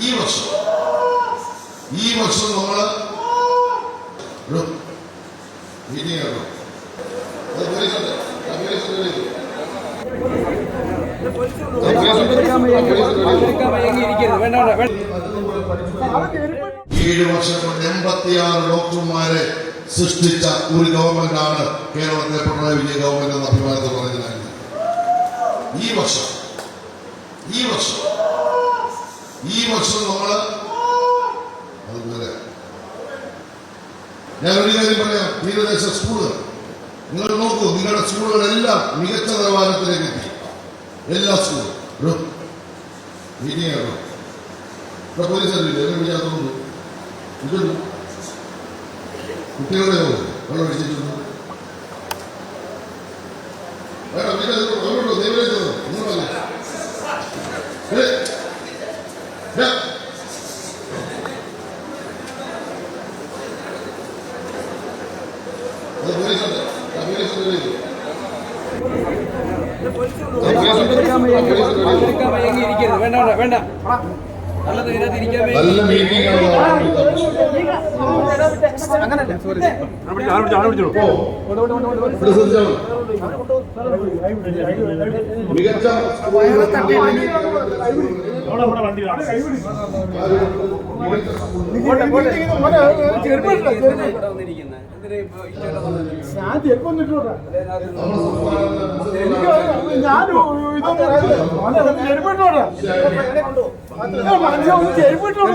ഈ വർഷം ഈ വർഷം നമ്മൾ. ഏഴ് വർഷം കൊണ്ട് എൺപത്തിയാറ് ഡോക്ടർമാരെ സൃഷ്ടിച്ച ഒരു ഗവൺമെന്റാണ് കേരളത്തിലെ പിണറായി വിജയ ഗവൺമെന്റ് എന്ന അഭിമാനത്തിൽ പറയുന്നത്. ഈ വർഷം ഈ വർഷം ഈ വർഷം അതുപോലെ. ഞാൻ ഒരു കാര്യം പറയാം. തീരദേശ സ്കൂളുകൾ നിങ്ങൾ നോക്കൂ നിങ്ങളുടെ സ്കൂളുകളെല്ലാം മികച്ച നിലവാരത്തിലേക്ക് എത്തി. എല്ലാ സ്കൂളും ഇവിടെ പോലീസ് അറിയില്ല എന്നെ വെള്ളം അടിച്ചിട്ടുണ്ട്. വേണം നിങ്ങൾ അവരോട് തോന്നും വേണ്ട വേണ്ട നല്ല മീറ്റിംഗ് മികച്ച ഞാൻ ചെരുപ്പം. ഇട്ടോട്ടെ എനിക്ക് നമ്മുടെ ഞാൻ ഇതൊന്നും ചെരുപ്പ് ഇട്ടോട്ടെ മനസ്സിൽ ഒന്ന് ചെരുപ്പ് ഇട്ടോട്ടെ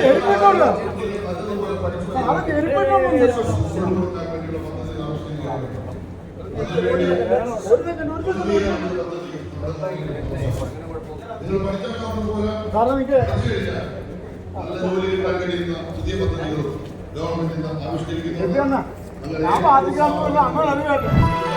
ചെരുപ്പ് ഇട്ടോട്ടെ സാറ് ചെരുപ്പ് ഇട്ടോട്ടെ നിങ്ങൾ പഠിച്ചവർക്ക് പോലെ സാറേ നിക്ക് നല്ല ജോലിയിൽ പങ്കെടുക്കുന്ന പുതിയ പദ്ധതികളും ഗവൺമെന്റ് ഇന്ന് ആവിഷ്കരിക്കുന്നുണ്ട് ചെരുപ്പ് ഞാൻ ബാധിക്കാമെന്നില്ല അങ്ങനെ അറിയാട്ടെ